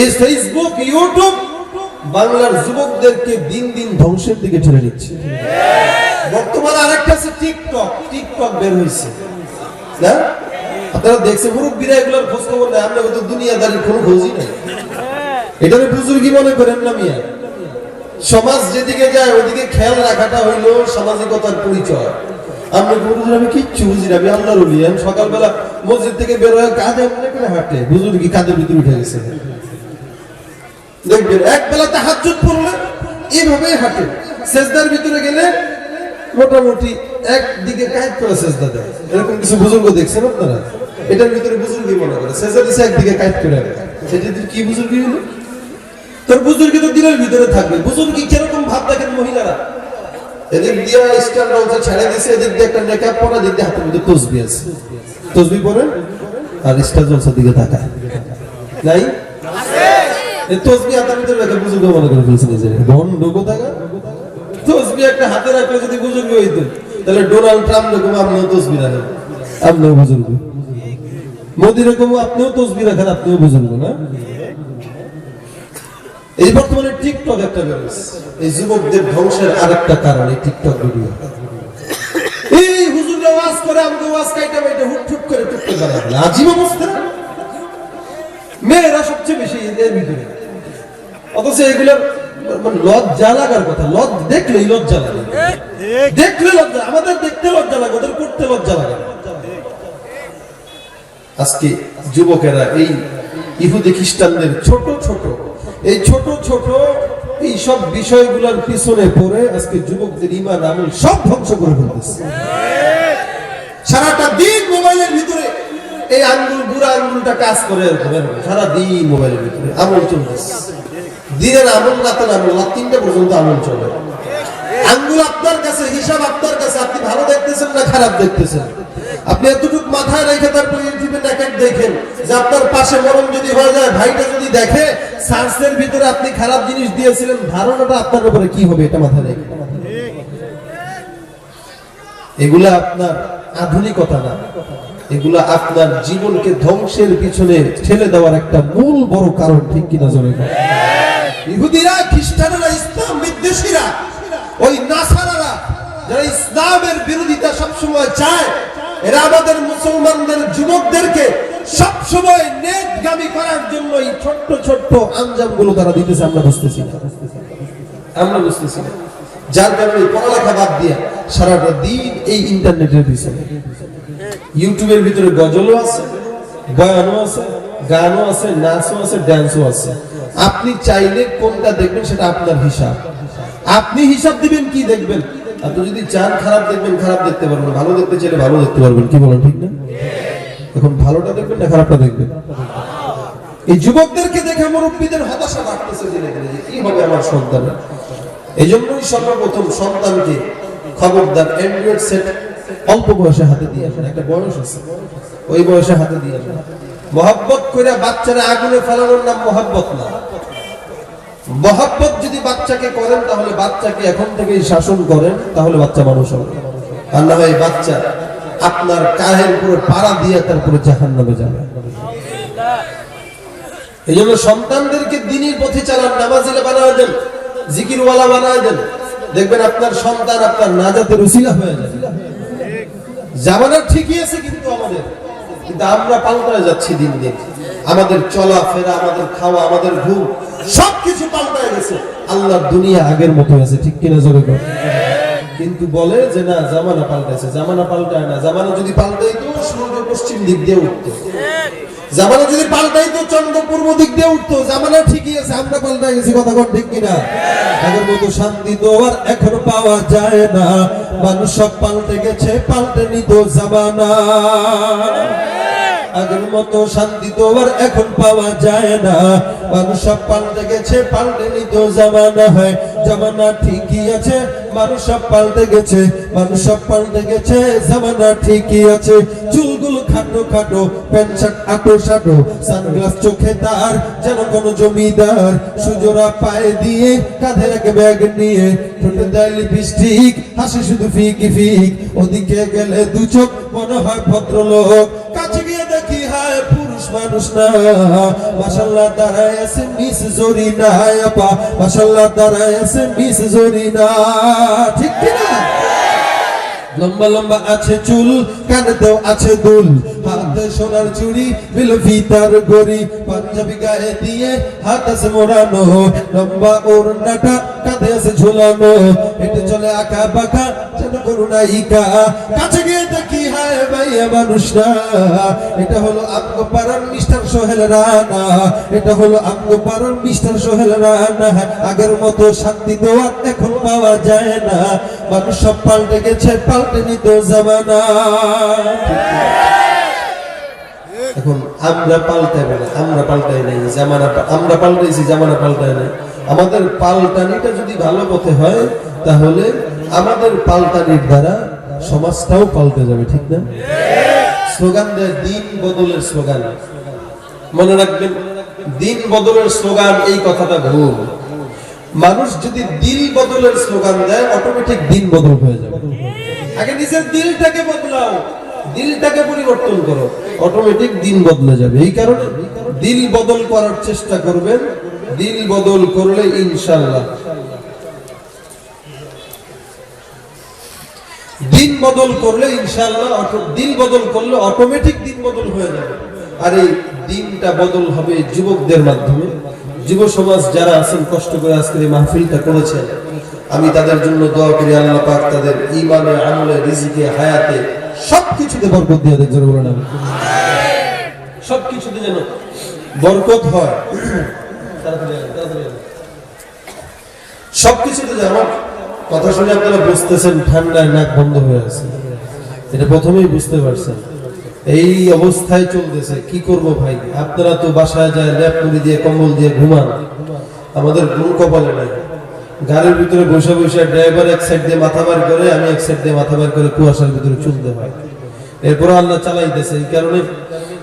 এই Facebook YouTube বাংলার যুবকদেরকে দিন দিন ধ্বংসের দিকে ঠেলে নিচ্ছে। বর্তমানে আরেকটা আছে টিকটক টিকটক বের হয়েছে। আপনারা মুরব্বীরা এগুলোর খোঁজ খবর আমরা তো কোনো খোঁজই নেই। এটাকে বুজুর্গি মনে করেন না মিয়া? সমাজ যেদিকে যায়, ওদিকে খেয়াল রাখাটা হইল সামাজিকতার পরিচয়। আমরা আমি কিচ্ছু বুঝি না, আমি আল্লাহর উলি আমি সকালবেলা মসজিদ থেকে বের হয়ে কাঁধে মনে করে হাঁটে। বুজুর্গি কাঁধের ভিতরে উঠে গেছে। দেখবেন, এক বেলাতে হাত জুট পড়লে এইভাবে হাঁটে। সেজদার ভিতরে গেলে মোটামুটি একদিকে কায়েত করে সেজদা দেয়। এরকম কিছু বুজুর্গ দেখছেন আপনারা? এটার ভিতরে বুজুর্গি মনে করে, সেজদা দিছে একদিকে কায়েত করে সেটা কি বুজুর্গি হলো? তোর বুজুর্গি তো দিলের ভিতরে থাকবে। বুজুর্গি কীরকম ভাব দেখেন মহিলারা? এদিক দিয়ে স্টার রয়েছে ছেড়ে দিছে, এদিক দিয়ে একটা নেকাব পরা, এদিক দিয়ে হাতের মধ্যে তসবি আছে। তসবি পরে আর স্টার জলসার দিকে তাকায়। নাই? এই তসবি হাতের ভিতরে রেখে বুজুর্গ মনে করে ফেলছে নিজের ভণ্ড কোথাকার তসবি একটা হাতে রাখলে যদি বুজুর্গ হইতো তাহলে ডোনাল্ড ট্রাম্প রকম আপনিও তসবি রাখেন। আপনিও বুজুর্গ। মোদি রকম আপনিও তসবি রাখেন আপনিও বুজুর্গ না? এই বর্তমানে টিকটক একটা বেরোচ্ছে এই যুবকদের ধ্বংসের আরেকটা কারণ এই টিকটক ভিডিও এই ওয়াজ করে আমাকে ওয়াজ কাইটা বাইটা হুট হুট করে টুকতে বানাবে আজীব অবস্থা। মেয়েরা সবচেয়ে বেশি এদের ভিতরে। অথচ এগুলোর মানে লজ্জা লাগার কথা। লজ দেখলেই লজ্জা লাগে। দেখলে লজ্জা আমাদের দেখতে লজ্জা লাগে, ওদের করতে লজ্জা লাগে। আজকে যুবকেরা এই ইহুদি খ্রিস্টানদের ছোট ছোট, এই ছোট ছোট এই সব বিষয়গুলোর পিছনে পড়ে আজকে যুবকদের ইমান আমল সব ধ্বংস করে ফেলতেছে সারাটা দিন মোবাইলের ভিতরে এই আঙ্গুল বুড়া আঙ্গুলটা কাজ করে সারা দিন মোবাইলের ভিতরে। আমল চলতেছে দিনের আমল রাতের আমল রাত তিনটা পর্যন্ত আমল চলে আঙ্গুল আপনার কাছে, হিসাব আপনার কাছে। আপনি ভালো দেখতেছেন না খারাপ দেখতেছেন? আপনি এতটুকু মাথায় রেখে তারপরে ইউটিউবে নেকেট দেখেন যে আপনার পাশে মরণ যদি হয়ে যায়, ভাইটা যদি দেখে, সায়েন্সের ভিতরে আপনি খারাপ জিনিস দিয়েছিলেন, ধারণাটা আপনার উপরে কি হবে এটা মাথায় রেখে? এগুলা আপনার আধুনিকতা না। এগুলা আপনার জীবনকে ধ্বংসের পিছনে ঠেলে দেওয়ার একটা মূল বড় কারণ ঠিক কিনা বলেন? ইহুদিরা, খ্রিস্টানেরা, ইসলাম বিদ্বেষীরা, ওই নাসারারা যারা ইসলামের বিরোধিতা সবসময় চায়, এরা আমাদের মুসলমানদের যুবকদেরকে সবসময় নেটগামী করার জন্য এই ছোট্ট ছোট্ট আঞ্জামগুলো তারা দিতেছে, আমরা বুঝতেছি না। আমরা বুঝতেছি না। যার কারণে পড়ালেখা বাদ দিয়ে সারাটা দিন এই ইন্টারনেটের পিছনে ইউটিউবের ভিতরে গজলও আছে বয়ানও আছে, গানও আছে, নাচও আছে ড্যান্সও আছে। আপনি চাইলে কোনটা দেখবেন সেটা আপনার হিসাব। আপনি হিসাব দিবেন, কি দেখবেন? আপনি যদি চান খারাপ দেখবেন, খারাপ দেখতে পারবেন ভালো দেখতে চাইলে ভালো দেখতে পারবেন, কি বলেন, ঠিক না? এখন ভালোটা দেখবেন না খারাপটা দেখবেন? এই যুবকদেরকে দেখে মুরব্বীদের হতাশা বাড়তেছে দিনে দিনে, যে কি হবে আমার সন্তানের? এই জন্যই সর্বপ্রথম সন্তানকে খবরদার অ্যান্ড্রয়েড সেট অল্প বয়সে হাতে দিয়ে আসেন, একটা বয়স আছে। ওই বয়সে হাতে দিয়ে আসেন। মহাব্বত করে বাচ্চারা আগুনে ফেলানোর নাম মহাব্বত না। মহাব্বত যদি বাচ্চাকে করেন, তাহলে বাচ্চাকে এখন থেকেই শাসন করেন, তাহলে বাচ্চা মানুষ হবে। আর না হয় বাচ্চা। আপনার কাহের উপরে পাড়া দিয়ে তারপরে জাহান নামে যাবে। এই জন্য সন্তানদেরকে দিনের পথে চালান, নামাজিলা বানায় দেন, জিকিরওয়ালা বানায় দেন। দেখবেন আপনার সন্তান আপনার নাজাতের উসিলা হয়ে যাবে। জামানা ঠিকই আছে কিন্তু আমাদের। কিন্তু আমরা পাল্টায় যাচ্ছি দিন দিন। আমাদের চলা ফেরা আমাদের খাওয়া, আমাদের ঘুম, সবকিছু পাল্টায় গেছে। আল্লাহ দুনিয়া আগের মতো আছে, ঠিক কিনা জোরে কিন্তু বলে যে না, জামানা পাল্টাইছে, জামানা পাল্টায় না। জামানা যদি পাল্টাইতো, সূর্য পশ্চিম দিক দিয়ে উঠতো। জামানা যদি পাল্টাইতো চন্দ্র পূর্ব দিক দিয়ে উঠতো জামানা ঠিকই আছে, আমরা পাল্টাই গেছি, কথা কোন ঠিক কিনা? আগের মতো শান্তি তো আর এখন পাওয়া যায় না। মানুষ সব পাল্টে গেছে, পাল্টে নিত জামানা। আগের মতো শান্তি তো আর এখন পাওয়া যায় না। মানুষ সব পাল্টে গেছে, পাল্টে নিত জামানা হয়। জামানা ঠিকই আছে, মানুষ সব পাল্টে গেছে, মানুষ সব পাল্টে গেছে, জামানা ঠিকই আছে। চুলগুলো খাটো খাটো প্যান্ট শার্ট আটো সাটো, সানগ্লাস চোখে তার, যেন কোন জমিদার সুজোরা পায়ে দিয়ে কাঁধে রাখে ব্যাগ নিয়ে ঠোঁটে দেয় লিপস্টিক, হাসে শুধু ফিক ফিক, ওদিকে গেলে দু চোখ, মনে হয় ভদ্রলোক। কাছে গিয়ে দেখি, হায়, পুরুষ মানুষ না। মাশাল্লাহ, দাঁড়ায় আছে মিস জরিনা আপা। মাশাল্লাহ, দাঁড়ায় আছে মিস জরিনা। ঠিক কি না লম্বা লম্বা আছে চুল কানেতেও আছে দুল। হাতে সোনার চুড়ি বিল ফিতার গড়ি। পাঞ্জাবি গায়ে দিয়ে হাত আছে মোড়ানো। লম্বা ওড়নাটা কাঁধে আছে ঝুলানো। হেঁটে চলে আঁকা বাঁকা, যেন করুণায়িকা। কাছে আগের মতো শান্তি দেওয়ার এখন পাওয়া যায় না। মানুষ সব পাল্টে গেছে, পাল্টে নিত জামানা। এখন আমরা না আমরা পাল্টাই নাই, জামানা আমরা পাল্টাইছি, জামানা পাল্টাই নাই। আমাদের পাল্টানিটা যদি ভালো পথে হয়, তাহলে আমাদের পাল্টানির দ্বারা সমাজটাও পাল্টে যাবে, ঠিক না? স্লোগান দেয়, দিন বদলের স্লোগান। মনে রাখবেন, দিন বদলের স্লোগান, এই কথাটা ভুল। মানুষ যদি দিল বদলের স্লোগান দেয় অটোমেটিক দিন বদল হয়ে যাবে। আগে নিজের দিলটাকে বদলাও, দিলটাকে পরিবর্তন করো অটোমেটিক দিন বদলে যাবে। এই কারণে দিল বদল করার চেষ্টা করবেন, দিল বদল করলে ইনশাল্লাহ বদল করলে ইনশাল্লাহ দিন বদল করলে অটোমেটিক দিন বদল হয়ে যাবে। আর এই দিনটা বদল হবে যুবকদের মাধ্যমে। যুব সমাজ যারা আছেন, কষ্ট করে আজকের এই মাহফিলটা করেছেন, আমি তাদের জন্য দোয়া করি, আল্লাহ পাক তাদের ইমানে আমলে, রিজিকে, হায়াতে সবকিছুতে বরকত দিয়ে দেয় জোরে বলেন সবকিছুতে যেন বরকত হয়। সবকিছুতে যে আমার কথা শুনে আপনারা বুঝতেছেন, ঠান্ডায় নাক বন্ধ হয়ে আছে। এটা প্রথমেই বুঝতে পারছেন। এই অবস্থায় চলতেছে, কি করব ভাই? আপনারা তো বাসায় যায়, ল্যাপ মুড়ি দিয়ে, কম্বল দিয়ে ঘুমান। আমাদের ঘুম কপালে নাই। গাড়ির ভিতরে বসে বসে ড্রাইভার এক সাইড দিয়ে মাথা বার করে, আমি এক সাইড দিয়ে মাথা বার করে কুয়াশার ভিতরে চলতে হয়। এরপর আল্লাহ চালাইতেছে, এই কারণে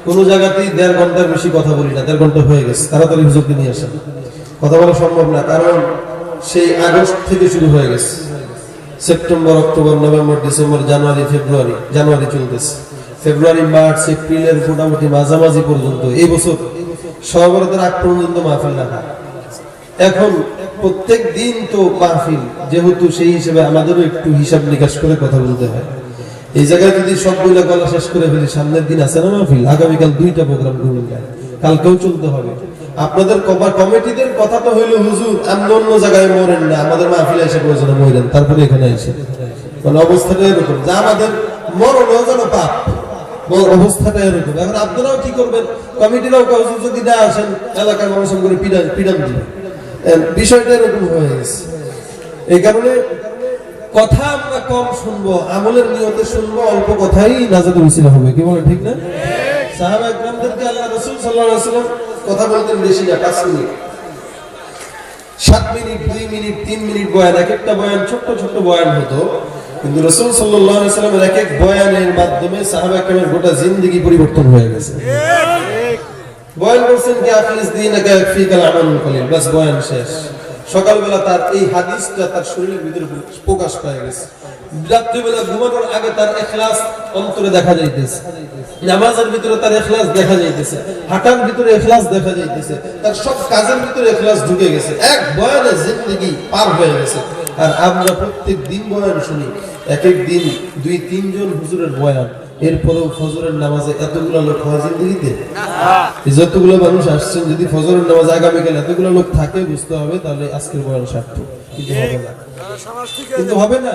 কোনো জায়গাতেই দেড় ঘণ্টার বেশি কথা বলি না। দেড় ঘণ্টা হয়ে গেছে। তাড়াতাড়ি হুজুরকে নিয়ে আসেন। কথা বলা সম্ভব না, কারণ সেই আগস্ট থেকে শুরু হয়ে গেছে। September, October, November, December, January, February, January চলতেছে। ফেব্রুয়ারি, মার্চ, এপ্রিলের মোটামুটি মাঝামাঝি পর্যন্ত। এই বছর সহবরতের আগ পর্যন্ত মাহফিল রাখা। এখন প্রত্যেক দিন তো মাহফিল, যেহেতু সেই হিসেবে আমাদেরও একটু হিসাব নিকাশ করে কথা বলতে হয়। এই জায়গায় যদি সবগুলো গলা শেষ করে ফেলি, সামনের দিন আছে না মাহফিল? আগামীকাল দুইটা প্রোগ্রাম করুন কালকেও চলতে হবে। আপনাদের কমিটিদের কথা তো হইল, হুজুর, আপনি অন্য জায়গায় মরেন না, আমাদের মাহফিলে এসে প্রয়োজনে মরেন তারপরে এখানে এসে মানে অবস্থাটা এরকম যে আমাদের মরণও যেন পাপ অবস্থাটা এরকম। এখন আপনারাও কি করবেন? কমিটিরাও কাউ যদি না আসেন, এলাকার মানুষ করে এরকম হয়ে গেছে। এই কারণে কথা আমরা কম শুনব, আমলের নিয়তে শুনব, অল্প কথাই নাজাতে মিছিল হবে, কি বলে ঠিক না? সাহাবা একরামদেরকে আল্লাহ কথা বলতেন বেশি না মিনিট। মিনিট মিনিট মিনিট বয়ান, এক একটা বয়ান বয়ান হতো। কিন্তু এক এক বয়ানের মাধ্যমে গোটা পরিবর্তন হয়ে গেছে। বয়ান কি বাস বয়ান শেষ। সকালবেলা তার এই হাদিসটা তার শরীরের ভিতরে প্রকাশ পায় গেছে। রাত্রিবেলা ঘুমানোর আগে তার এখলাস অন্তরে দেখা যাইতেছে। নামাজের ভিতরে তার এখলাস দেখা যাইতেছে, হাঁটার ভিতরে এখলাস দেখা যাইতেছে, তার সব কাজের ভিতরে এখলাস ঢুকে গেছে। এক বয়ানে জিন্দগি পার হয়ে গেছে। আর আমরা প্রত্যেক দিন বয়ান শুনি এক এক দিন দুই, তিনজন হুজুরের বয়ান। এরপরেও ফজরের নামাজে এতগুলো লোক হয় জিন্দগিতে? যতগুলো মানুষ আসছেন, যদি ফজরের নামাজ আগামীকাল এতগুলো লোক থাকে, বুঝতে হবে তাহলে আজকের বয়ান কিন্তু হবে না। কিন্তু হবে না।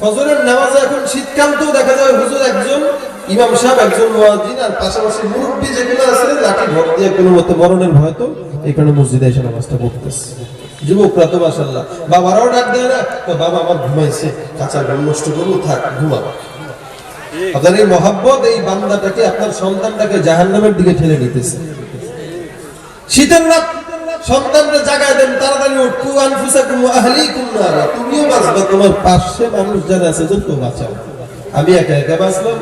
ফজরের নামাজে এখন শীতকাল তো দেখা যায় হুজুর একজন ইমাম সাহেব একজন মুয়াজ্জিন, আর পাশাপাশি মুরব্বি যেগুলো আছে, লাঠি ভর দিয়ে কোনো মতে মরণের ভয় তো কারণে মসজিদে এসে নামাজটা পড়তেছে। যুবকরা তো মাসাল্লাহ বাবারাও ডাক দেয় না তো বাবা, আমার ঘুমাইছে। কাঁচা ঘুম নষ্ট করব থাক ঘুমাবো আপনার এই মহাব্বত, এই বান্দাটাকে, আপনার সন্তানটাকে জাহান্নামের দিকে ঠেলে নিতেছে। শীতের রাত সন্তানকে জাগায় দেন, তাড়াতাড়ি উঠকু আনফুসাকুম আহলিকুম নারা। তুমিও বাঁচবা, তোমার পাশে মানুষ যারা আছে যত বাঁচাও। আমি একা একা বাঁচলাম।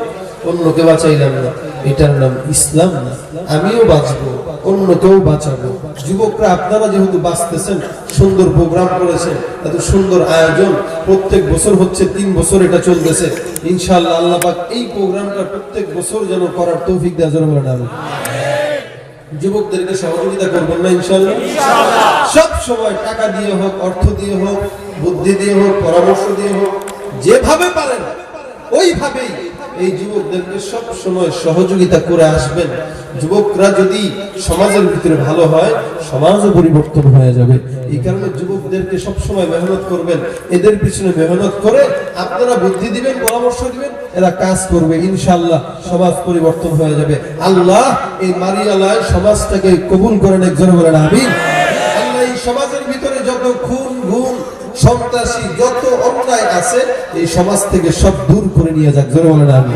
অন্যকে বাঁচাইলাম না। এটার নাম ইসলাম না। আমিও বাঁচবো অন্যকেও বাঁচাবো। যুবকরা আপনারা যেহেতু বাঁচতেছেন সুন্দর প্রোগ্রাম করেছেন এত সুন্দর আয়োজন প্রত্যেক বছর হচ্ছে তিন বছর এটা চলতেছে। ইনশাআল্লাহ আল্লাহ পাক এই প্রোগ্রামটা প্রত্যেক বছর যেন করার তৌফিক দেওয়া যেন আমি যুবকদেরকে সহযোগিতা করবেন না ইনশাল্লাহ সব সময় টাকা দিয়ে হোক অর্থ দিয়ে হোক বুদ্ধি দিয়ে হোক পরামর্শ দিয়ে হোক যেভাবে পারেন ওইভাবেই এই যুবকদেরকে সব সময় সহযোগিতা করে আসবেন। যুবকরা যদি সমাজের ভিতরে ভালো হয়, সমাজও পরিবর্তন হয়ে যাবে। এই কারণে যুবকদেরকে সব সময় মেহনত করবেন। এদের পিছনে মেহনত করে আপনারা বুদ্ধি দিবেন, পরামর্শ দিবেন, এরা কাজ করবে, ইনশাআল্লাহ সমাজ পরিবর্তন হয়ে যাবে। আল্লাহ এই মারিয়ালায় সমাজটাকে কবুল করেন, একজন বলেন, আমিন। আল্লাহ এই সমাজের ভিতরে যত খুন আছে এই সমাজ থেকে সব দূর করে নিয়ে যাক জোরে বলেন আমি